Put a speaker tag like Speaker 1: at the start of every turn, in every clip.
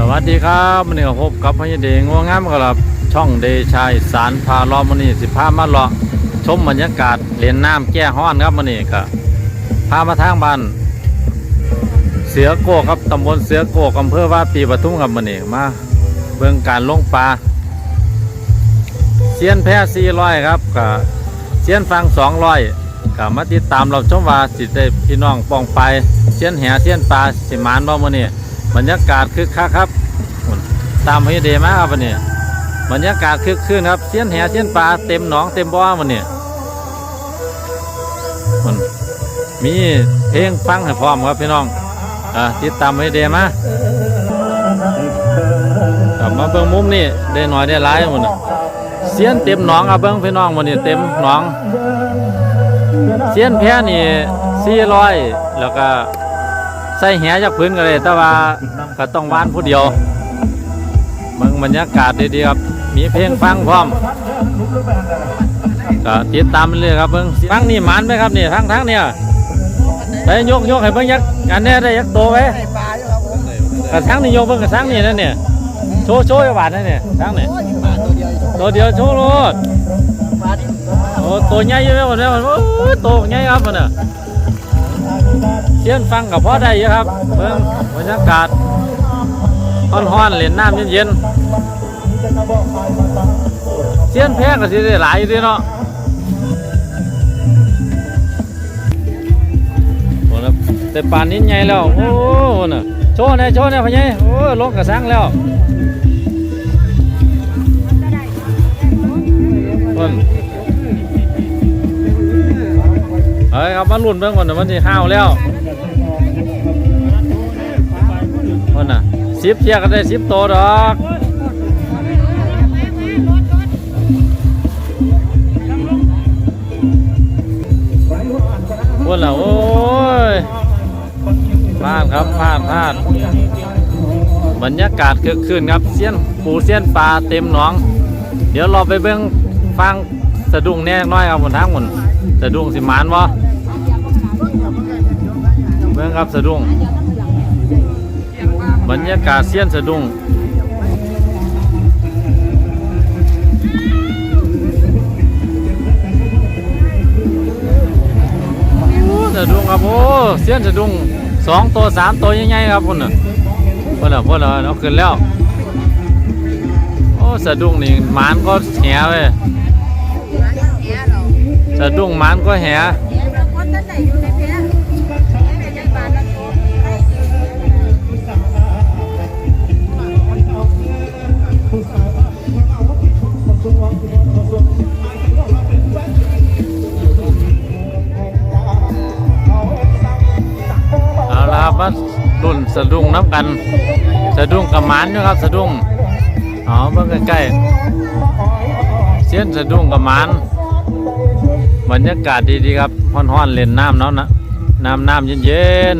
Speaker 1: สวัสดีครับวันนี้ก็พบกับพญเดงงัวงามกับช่องเดชายสารพาล้อมวันนี้สิพามาเลาะชมบรรยากาศเล่นน้ำแก้ห้อนครับวันนี้ก็พามาทางบ้านเสือโกครับตำบลเสือโกกอำเภอว่าปีปทุมครับวันนี้มาเบิ่งการลงปลาเสียนแพสี่ร้อยครับกับเสียนฟังสองร้อยกับมาติดตามเราชมว่าสิได้พี่น้องปองไปเสียนแหเสียนปลาสิมานบ่มื้อนี้ บรรยากาศคึกคักครับตามพี่เดมาครับวันนี้บรรยากาศคึกคืนครับเสี้ยนแหเสี้ยนปลาเต็มหนองเต็มบ่อวันนี้หุ่นมีเพลงฟังให้พร้อมครับพี่น้องอ่าติดตามพี่เดมาครับมาเบิ่งมุมนี่ได้หน่อยได้หลายหมดนะเสี้ยนเต็มหนองครับเบิ่งพี่น้องวันนี้เต็มหนองเสี้ยนแพ้นี่สี่ร้อยแล้วก็ ใส่แหจากพื้นกันเลย แต่ว่าก็ต้องว่านผู้เดียวมืองบรรยากาศดีๆครับ มีเพลงฟังพร้อมก็ติดตามไปเลยครับเบิ่งฟังนี่มันไหมครับนี่ทั้งทั้งเนี่ยได้ยกยกให้เบิ่งยักอันนี้ได้ยักโตไว้
Speaker 2: ใส่ปลาอยู่ครับผม
Speaker 1: กระทั้งนี่ยกเบิ่งกระทั้งนี่นั่นเนี่ยโชว์โชว์จังหวัดนั่นเนี่ยทั้ง
Speaker 2: เนี่ย
Speaker 1: ตัวเดียวโชว์โลด
Speaker 2: ปลาที่
Speaker 1: โอ้ตัวใหญ่อยู่ไหมวันนี้มันโอ้ตัวใหญ่ครับมันน่ะ เสียนฟังกับพ่อได้เยอะครับเบิ่งบรรยากาศฮ้อนๆเล่นน้ำเย็นๆเสียนแพ้ก็สิได้หลายอยู่เดีเนาะโอ้นะแต่ป่านนี้ใหญ่แล้วโอ้น่ะโชว์แน่โชว์แน่พ่อใหญ่โอ้ยลงกระสังแล้วเพิ่น ฮ้ยครับมาลุ่นเบิ่งก่อนนะมันที่ห้าวแล้วคนน่ะสิบเทียก็ได้สิบโตดอกคนน่ะโอ้ยพลาดครับพลาดพลาดบรรยากาศคึกคืนครับเสี้ยนปูเสี้ยนปลาเต็มหนอง เดี๋ยวเราไปเบิ่งฟังสะดุ้งแน่น้อยครับบนทางหมดสะดุ้งสิมานวะ เบิ่งครับสะดุ้งบรรยากาศเสี้ยนสะดุ้งโอ้สะดุ้งครับโอ้เสี้ยนสะดุ้งสองตัวสามตัวใหญ่ๆครับพุ่นน่ะพุ่นน่ะพุ่นน่ะเอาขึ้นแล้วโอ้สะดุ้งนี่หมานก็แหเว้ยสะดุ้งหมานก็แหเนสะดุ้งน้ำกัน สะดุ้งกับหมานอยู่ครับ สะดุ้งอ๋อเบิ่งใกล้ๆเสียนสะดุ้งกับหมานบรรยากาศดีๆครับฮ้อนๆเล่นน้ำเนาะนะน้ำน้ำเย็น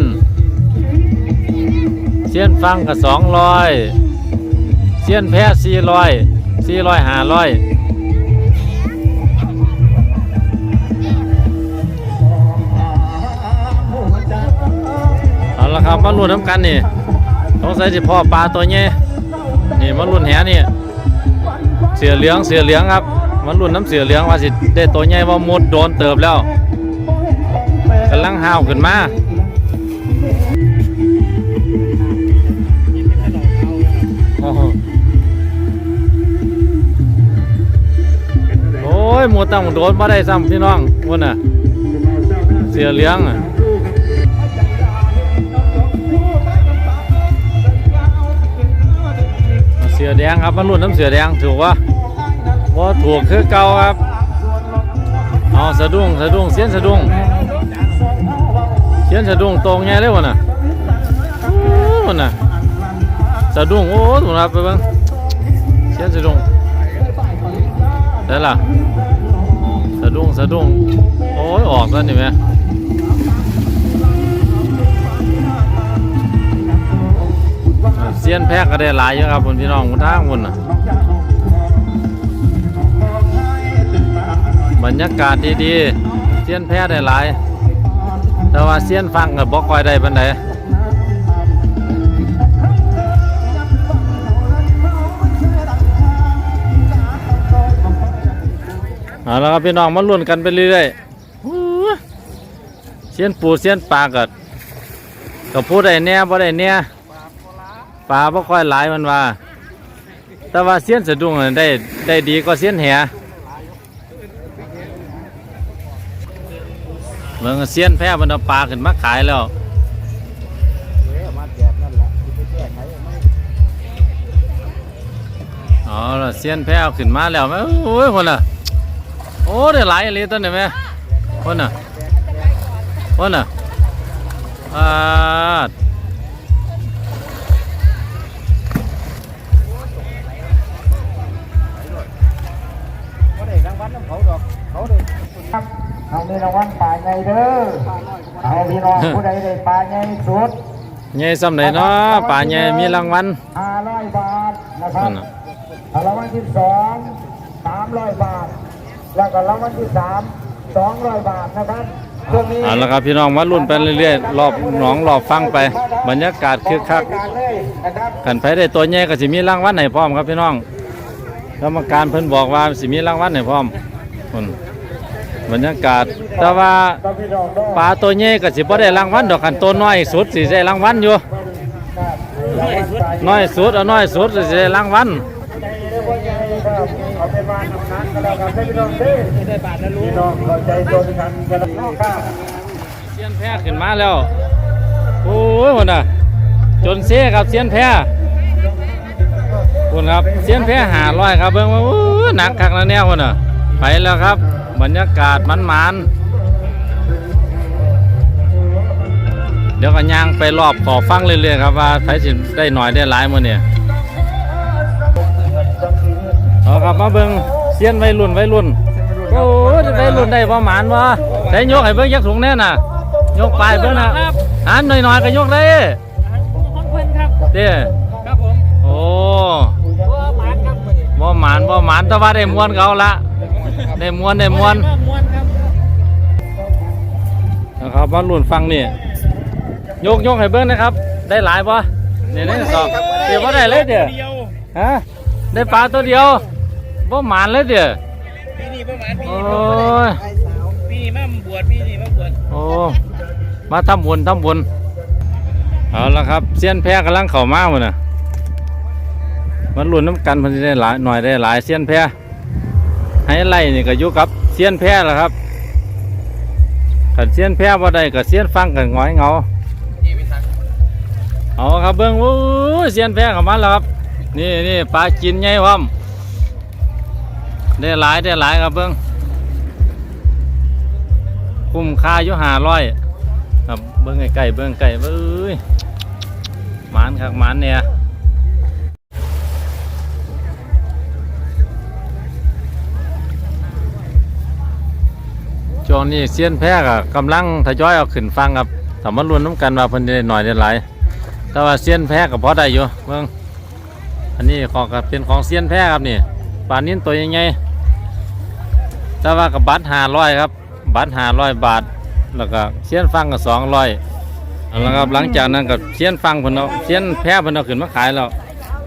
Speaker 1: ๆเสียนฟังกับสองร้อยเสียนแพ้สี่ร้อยสี่ร้อยห้าร้อย ครับมาลุ้นน้ำกันนี่สงใสัยสิพ่อปลาตัวเนี้ยนี่มาลุ้นแหนี่เสือเหลืองเสือเหลืองครับมาลุ้นน้ำเสือเหลืองว่าสิได้ตัวใหญ่ว่าหมดโดนเติบแล้วกำลังห้าวขึ้นมาโอ้โหโอ้ยหมูตั้งโดนมาได้ซ้ำพี่น้องวันน่ะ เสือเหลืองอะ อแดงครับมันรุ่นน้ำเสือแดงถูกวะว่าถูกคือเก่าครับเอาสะดุ้งสะดุ้งเสียนสะดุ้งเสียนสะดุ้งตรงไงเลยวะน่ะโอ้มันน่ะสะดุ้งโอ้ถูกนะไปบ้างเสียนสะดุ้งได้ล่ะสะดุ้งสะดุ้งโอ้ยออกแล้วนี่แม่ เซียนแพะก็ได้หลายเยอะครับคุณพี่น้องคุณท่างคุณนะบรรยากาศดีๆเซียนแพะได้หลาย แต่ว่าเซียนฟังกับบอกคอยได้ปันไดเอาละครับพี่น้องมาลุ้นกันไปเรื่อยๆเสียนปูเสียนปลากัดกับผู้ใดแนี่ผู้ใดแน่ ปลาบ่ค่อยหลายมันว่า แต่ว่าเสียนสะดุ้งน่ะได้ได้ดีกว่าเสียนแหเมืองเสียนแพ้มันเอาปลาขึ้นมาขายแล้ว อ๋อแล้วเสียนแพ้เอาขึ้นมาแล้วแม่โอ้ยคนน่ะ โอ้ได้หลายอีหลีต้นนี่แม่คนน่ะคนน่ะอ่า
Speaker 2: น้ำเขาดอกเขาได้
Speaker 3: ครับเอามีรางวัลป่าใหญ่เด้อเอาพี่น้องผู้ใดได้ป่าใหญ่สุด
Speaker 1: ใหญ่ซ้ำไหนเนาะป่าใหญ่มีรางวัล
Speaker 3: 500บาทนะครับ
Speaker 1: นั่นน่ะ
Speaker 3: รางวัลที่สอง300บาท แล้วก็รางวัลที่สาม200บาทนะครับช่วงนี้
Speaker 1: เอาละครับพี่น้องมาลุ้นไปเรื่อยๆรอบหนองรอบฟังไป บรรยากาศคึกคัก
Speaker 3: การเลยนะครับ
Speaker 1: ขันไปได้ตัวใหญ่ก็สิมีรางวัลให้พร้อมครับพี่น้อง กรรมการเพิ่นบอกว่าสิมีรางวัลให้พร้อมคนบรรยากาศ แต่ว่าปลาตัวใหญ่ก็สิบ่ได้รางวัลดอกขันตัวน้อยสุดสิได้รางวัลอยู่น้อยสุดเอาน้อยสุดสิได้รางวัล
Speaker 3: เอาไปบ้านทำงานก็แล้วกันพี่น้องเด้อได้บาทนะลูกพี่น้องเข้าใจตรงกันกันแล้วครับ
Speaker 1: เสียนแพ้ขึ้นมาแล้ว โอ้ยคนน่ะ จนเซ่ครับเสียนแพ้ คุณครับเสียนแพ้หาร้อยครับเบิ่งว่าอู้หนักคักแล้วแนวคนน่ะไปแล้วครับ บรรยากาศมันมันๆเดี๋ยวก็ย่างไปรอบขอฟังเรื่อยๆครับว่าใครสิได้หน่อยได้หลายมื้อเนี่ยเอาครับมาเบิ่งเสียนวัยรุ่นวัยรุ่นโอ้ยวัยรุ่นได้ประมาณวะได้ยกให้เบิ่งยักถุงแน่น่ะยกไปเบิ่งน่ะหันหน่อยๆก็ยกได้
Speaker 2: ของเพื่อนครับ
Speaker 1: เด้
Speaker 2: หมานบ่
Speaker 1: หมานแต่ว่าได้มวนเขาละได้มวนได้มวน
Speaker 2: ว่ามวนครับ
Speaker 1: นะครับมาลุ้นฟังนี่ยกยกให้เบิ่งนะครับ ได้หลายบ่นี่นี่สอบเดี๋ยวบ่ได้เลยเดี๋ยว
Speaker 2: เดียว
Speaker 1: ฮะได้ปลาตัวเดียวบ่หมานเลยเดี๋ยว
Speaker 2: ปีนี้ประมาณปี
Speaker 1: โอ้
Speaker 2: นี้
Speaker 1: ย
Speaker 2: ปีนี้มาบวชปีนี้มาบวช
Speaker 1: โอ้มาทำบุญทำบุญเอาละครับเสียนแพ้กำลังเข้ามาหมดน่ะ มันลุ้นน้ำกันพันสิได้หลายหน่อยได้หลายเสียนแพ้ให้ไล่นี่ก็อยู่กับเสียนแพ้ละครับขันเสียนแพ้บ่ได้ก็เสียนฟังกันหงอยเงาเอาครับเบิ้งโอ้เสียนแพ้เข้ามาแล้วครับ นี่นี่ปลากินไงวะมได้หลายได้หลายครับเบิ้งคุ้มค่าอยู่หาร้อยครับเบิ้งไก่เบิ้งไก่เบิ้งหมานครับหมานเนี่ย ช่วงนี้เสียนแพ้กกำลังทยอยเอาขึ้นฟังครับสามารถรวนน้ำกันว่าเพิ่นได้หน่อยได้หลายแต่ว่าเซียนแพ้กับพอได้อยู่เมืองอันนี้ของกับเป็นของเซียนแพ้ครับนี่ปลานิ้นตัวใหญ่ๆแต่ว่ากับบัตรห้าร้อยครับ บัตรห้าร้อยบาท แล้วก็เซียนฟังกับสองร้อยแล้วครับหลังจากนั้นกับเซียนฟังเพิ่นเอาเซียนแพ้เพิ่นเอาขึ้นมาขายแล้ว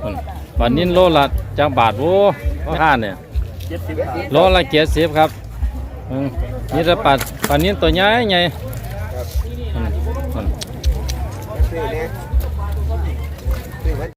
Speaker 1: พุ่นปลานิ้นโลละจังบาทโอ้ราคาเนี่ยโลละเกียรติสิบครับ นี่จะปัดปลานี้ตัวใหญ่ใหญ่